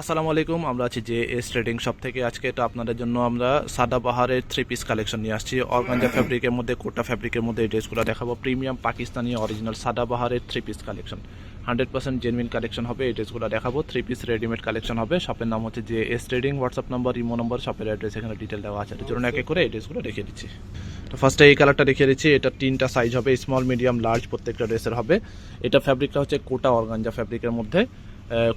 আসসালামু আলাইকুম আমরা আছি যে এস ট্রেডিং শপ থেকে। আজকে এটা আপনাদের জন্য আমরা সাদা বাহারের থ্রি পিস কালেকশন নিয়ে আসছি। অর্গানজা ফ্যাব্রিকের মধ্যে কোটা ফ্যাব্রিকের মধ্যে এই ড্রেসগুলো দেখাবো। প্রিমিয়াম পাকিস্তানি অরিজিনাল সাদা বাহারের three piece collection hundred percent genuine collection হবে এই ড্রেসগুলো দেখাবো। থ্রি পিস রেডিমেড কালেকশন হবে। শপের নাম হচ্ছে যে S trading WhatsApp number imo number শপের অ্যাড্রেস এখানে ডিটেল দেওয়া আছে। চলুন একে করে এই ড্রেসগুলো দেখিয়ে দিচ্ছি। তো ফার্স্টে এই কালারটা দেখিয়ে দিচ্ছি। এটা তিনটা সাইজ হবে স্মল মিডিয়াম লার্জ প্রত্যেকটা ড্রেসের হবে। এটা ফ্যাব্রিকটা হচ্ছে কোটা অর্গানজা ফ্যাব্রিকের মধ্যে।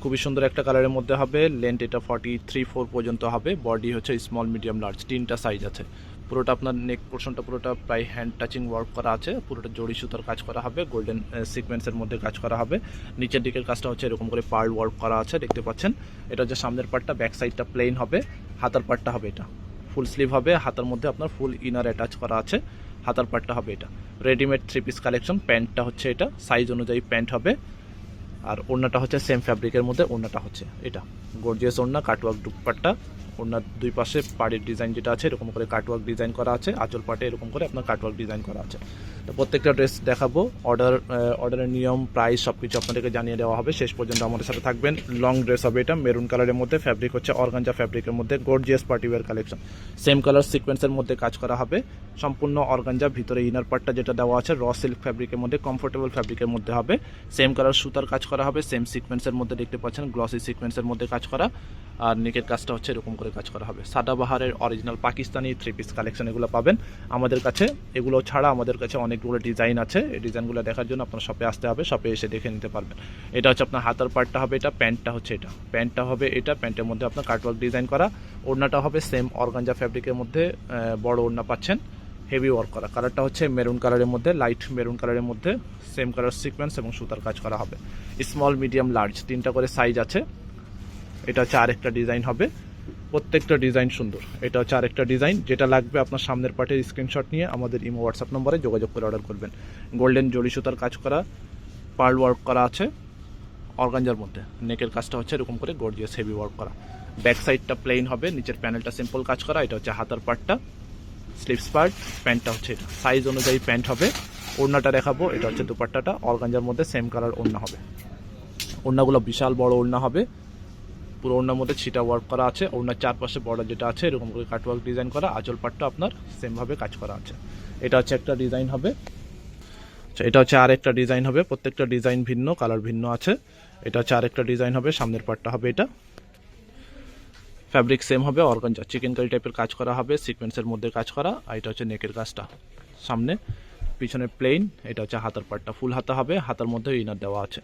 খুবই সুন্দর একটা কালারের মধ্যে হবে। লেন্থ এটা ফর্টি থ্রি ফোর পর্যন্ত হবে। বডি হচ্ছে স্মল মিডিয়াম লার্জ তিনটা সাইজ আছে। পুরোটা আপনার নেক পোর্শনটা পুরোটা প্রায় হ্যান্ড টাচিং ওয়ার্ক করা আছে। পুরোটা জড়ি সুতার কাজ করা হবে। গোল্ডেন সিকোয়েন্সের মধ্যে কাজ করা হবে। নিচের দিকের কাজটা হচ্ছে এরকম করে পার্ল ওয়ার্ক করা আছে, দেখতে পাচ্ছেন। এটা হচ্ছে সামনের পার্টটা ব্যাক সাইডটা প্লেন হবে। হাতার পার্টটা হবে এটা। ফুল স্লিভ হবে। হাতার মধ্যে আপনার ফুল ইনার অ্যাটাচ করা আছে। হাতার পার্টটা হবে এটা। রেডিমেড থ্রি পিস কালেকশন প্যান্টটা হচ্ছে এটা। সাইজ অনুযায়ী প্যান্ট হবে। আর ওড়নাটা হচ্ছে সেম ফ্যাব্রিকের মধ্যে ওড়নাটা হচ্ছে এটা। গর্জিয়াস ওড়না কাটওয়ার্ক দুপাট্টা ওড়নার দুই পাশে পাড়ের ডিজাইন যেটা আছে, এরকম করে কাটওয়ার্ক ডিজাইন করা আছে, আঁচল পাটে এরকম করে আপনার কাটওয়ার্ক ডিজাইন করা আছে। তো প্রত্যেকটা ড্রেস দেখাবো অর্ডার অর্ডারের নিয়ম প্রাইস সব কিছু আপনাদেরকে জানিয়ে দেওয়া হবে। শেষ পর্যন্ত আমাদের সাথে থাকবেন। লং ড্রেস হবে এটা মেরুন কালারের মধ্যে ফ্যাব্রিক হচ্ছে অর্গানজা ফ্যাব্রিকের মধ্যে gorgeous party wear collection same colour সিকোয়েন্সের মধ্যে কাজ করা হবে। সম্পূর্ণ অর্গানজা ভিতরে ইনার পার্টটা যেটা দেওয়া আছে র সিল্ক ফ্যাব্রিকের মধ্যে কমফোর্টেবল ফ্যাব্রিকের মধ্যে হবে। সেম কালার সুতার কাজ করা হবে সেম সিকোয়েন্সের মধ্যে দেখতে পাচ্ছেন গ্লসি সিকোয়েন্সের মধ্যে কাজ করা। আর নেকের কাজটা হচ্ছে এরকম করে কাজ করা হবে। সাদাবাহারের original Pakistani three piece collection এগুলো পাবেন। আমাদের কাছে এগুলো ছাড়া আমাদের কাছে অনেকগুলো ডিজাইন আছে। এই ডিজাইনগুলো দেখার জন্য আপনার শপে আসতে হবে শপে এসে দেখে নিতে পারবেন। এটা হচ্ছে আপনার হাতার পার্টটা হবে এটা প্যান্টটা হচ্ছে এটা। প্যান্টটা হবে এটা প্যান্টের মধ্যে আপনার কাটওয়ার্ক ডিজাইন করা। ওড়নাটা হবে সেম অর্গানজা ফ্যাব্রিকের মধ্যে বড় ওড়না পাচ্ছেন। হেভি ওয়ার্ক করা। কালারটা হচ্ছে মেরুন কালারের মধ্যে লাইট মেরুন কালারের মধ্যে সেম কালার সিকোয়েন্স এবং সুতার কাজ করা হবে। স্মল মিডিয়াম লার্জ তিনটা করে সাইজ আছে। এটা হচ্ছে আরেকটা ডিজাইন হবে। প্রত্যেকটা ডিজাইন সুন্দর। এটা হচ্ছে আরেকটা ডিজাইন, যেটা লাগবে আপনার সামনের পার্টের স্ক্রিনশট নিয়ে আমাদের ইমো হোয়াটসঅ্যাপ নম্বরে যোগাযোগ করে অর্ডার করবেন। গোল্ডেন জড়ি সুতার কাজ করা পার্ল ওয়ার্ক করা আছে, অর্গানজার মধ্যে। নেকের কাজটা হচ্ছে এরকম করে গর্জিয়াস হেভি ওয়ার্ক করা। ব্যাক সাইডটা প্লেন হবে, নিচের প্যানেলটা সিম্পল কাজ করা, এটা হচ্ছে হাতার পার্টটা স্লিভস পার্ট প্যান্টটা হচ্ছে এটা। সাইজ অনুযায়ী প্যান্ট হবে। ওড়নাটা দেখাবো, এটা হচ্ছে দুপাট্টাটা। অর্গানজার মধ্যে সেম কালার ওড়না হবে। ওড়নাগুলো বিশাল বড় ওড়না হবে। পুরো ওড়নার মধ্যে ছিটা ওয়ার্ক করা আছে। ওড়নার চারপাশে বর্ডার যেটা আছে, এরকম করে কাটওয়ার্ক ডিজাইন করা, আঁচল পাটটা আপনার সেমভাবে কাজ করা আছে। এটা হচ্ছে একটা ডিজাইন হবে। আচ্ছা এটা হচ্ছে আরেকটা ডিজাইন হবে। প্রত্যেকটা ডিজাইন ভিন্ন কালার ভিন্ন আছে। এটা হচ্ছে আরেকটা ডিজাইন হবে, সামনের পার্টটা হবে এটা। ফ্যাব্রিক সেম হবে অর্গানজা চিকেন কারি টাইপের কাজ করা হবে সিকোয়েন্সের মধ্যে কাজ করা, আর এটা হচ্ছে নেকের কাজটা। সামনে, পিছনে প্লেন এটা হচ্ছে হাতার পার্টটা ফুল হাতা হবে, হাতার মধ্যে ইনার দেওয়া আছে।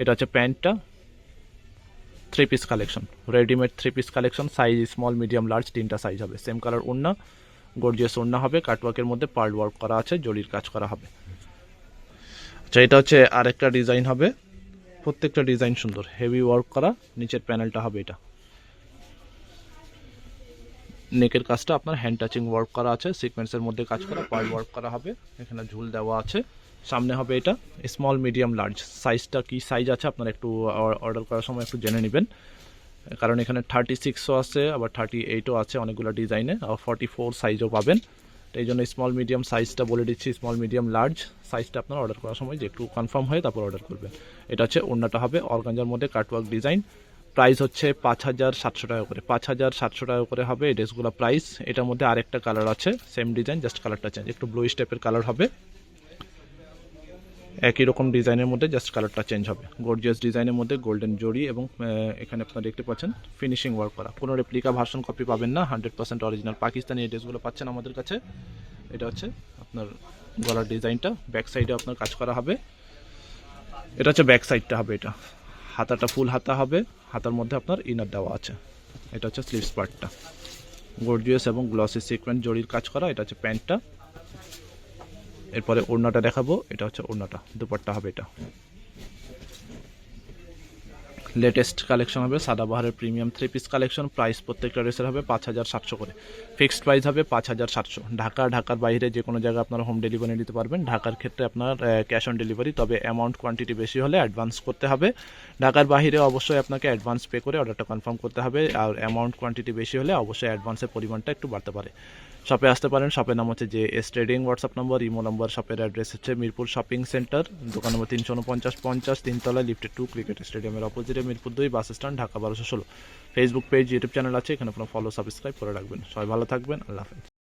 এটা হচ্ছে প্যান্টটা three piece collection readymade three piece collection size small medium large তিনটা সাইজ হবে। সেম কালার ওড়না গর্জিয়াস ওড়না হবে কাটওয়ার্কের মধ্যে পার্ল ওয়ার্ক করা আছে জরির কাজ করা হবে। আচ্ছা এটা হচ্ছে আরেকটা ডিজাইন হবে। প্রত্যেকটা ডিজাইন সুন্দর হেভি ওয়ার্ক করা, নিচের প্যানেলটা হবে এটা। নেকের কাজটা আপনার হ্যান্ড টাচিং ওয়ার্ক করা আছে সিকোয়েন্সের মধ্যে কাজ করা পার্ল ওয়ার্ক করা হবে, এখানে ঝুল দেওয়া আছে। সামনে হবে এটা স্মল মিডিয়াম লার্জ সাইজটা কি সাইজ আছে আপনারা একটু অর্ডার করার সময় একটু জেনে নেবেন। কারণ এখানে থার্টি সিক্সও আছে, আবার থার্টি এইটও আছে অনেকগুলো ডিজাইনে আর ফর্টি ফোর সাইজও পাবেন। তো এই জন্য স্মল মিডিয়াম সাইজটা বলে দিচ্ছি স্মল মিডিয়াম লার্জ সাইজটা আপনার অর্ডার করার সময় যে একটু কনফার্ম হয়ে তারপর অর্ডার করবেন। এটা হচ্ছে অন্যটা হবে অর্গানজার মধ্যে কাটওয়ার্ক ডিজাইন প্রাইস হচ্ছে পাঁচ হাজার সাতশো টাকা করে। পাঁচ হাজার সাতশো টাকা করে হবে এই ড্রেসগুলো প্রাইস এটার মধ্যে আরেকটা কালার আছে সেম ডিজাইন জাস্ট কালারটা চেঞ্জ একটু ব্লু টাইপের কালার হবে। একই রকম ডিজাইনের মধ্যে জাস্ট কালারটা চেঞ্জ হবে। গর্জিয়াস ডিজাইনের মধ্যে গোল্ডেন জড়ি এবং এখানে আপনারা দেখতে পাচ্ছেন ফিনিশিং ওয়ার্ক করা। কোনো রেপ্লিকা ভার্সন কপি পাবেন না হান্ড্রেড পার্সেন্ট অরিজিনাল পাকিস্তানি এই ড্রেসগুলো পাচ্ছেন আমাদের কাছে। এটা হচ্ছে আপনার গলার ডিজাইনটা। ব্যাক সাইডে আপনার কাজ করা হবে। এটা হচ্ছে ব্যাক সাইডটা হবে এটা। হাতাটা ফুল হাতা হবে। হাতার মধ্যে আপনার ইনার দেওয়া আছে। এটা হচ্ছে স্লিভস পার্টটা গর্জিয়াস এবং গ্লসি সিকোয়েন্ট জড়ির কাজ করা। এটা হচ্ছে প্যান্টটা। এরপরে ওড়নাটা দেখাবো এটা হচ্ছে ওড়নাটা দুপাট্টা হবে এটা। লেটেস্ট কালেকশন হবে সাদাবাহারের premium three piece collection price প্রত্যেকটা ড্রেসের হবে পাঁচ হাজার সাতশো করে। ফিক্সড প্রাইস হবে পাঁচ হাজার সাতশো। ঢাকা, ঢাকার বাইরে যে কোনো জায়গায় আপনারা হোম ডেলিভারি নিতে পারবেন। ঢাকার ক্ষেত্রে আপনার ক্যাশ অন ডেলিভারি তবে অ্যামাউন্ট কোয়ান্টিটি বেশি হলে অ্যাডভান্স করতে হবে। ঢাকার বাইরে অবশ্যই আপনাকে অ্যাডভান্স পে করে অর্ডারটা কনফার্ম করতে হবে। আর অ্যামাউন্ট কোয়ান্টিটি বেশি হলে অবশ্যই অ্যাডভান্সের পরিমাণটা একটু বাড়তে পারে। শপে আসতে পারেন শপের নাম হচ্ছে যে S trading WhatsApp number imo number শপের অ্যাড্রেস হচ্ছে মিরপুর শপিং সেন্টার দোকান নম্বর তিনশো উনপঞ্চাশ, পঞ্চাশ তিনতলা লিফটে টু ক্রিকেট স্টেডিয়ামের অপোজিটে মিরপুর দুই বাস স্ট্যান্ড, ঢাকা বারোশো ষোলো। ফেসবুক পেজ ইউটিউব চ্যানেল আছে, এখানে আপনার ফলো সাবস্ক্রাইব করে রাখবেন। সবাই ভালো থাকবেন, আল্লাহ হাফেজ।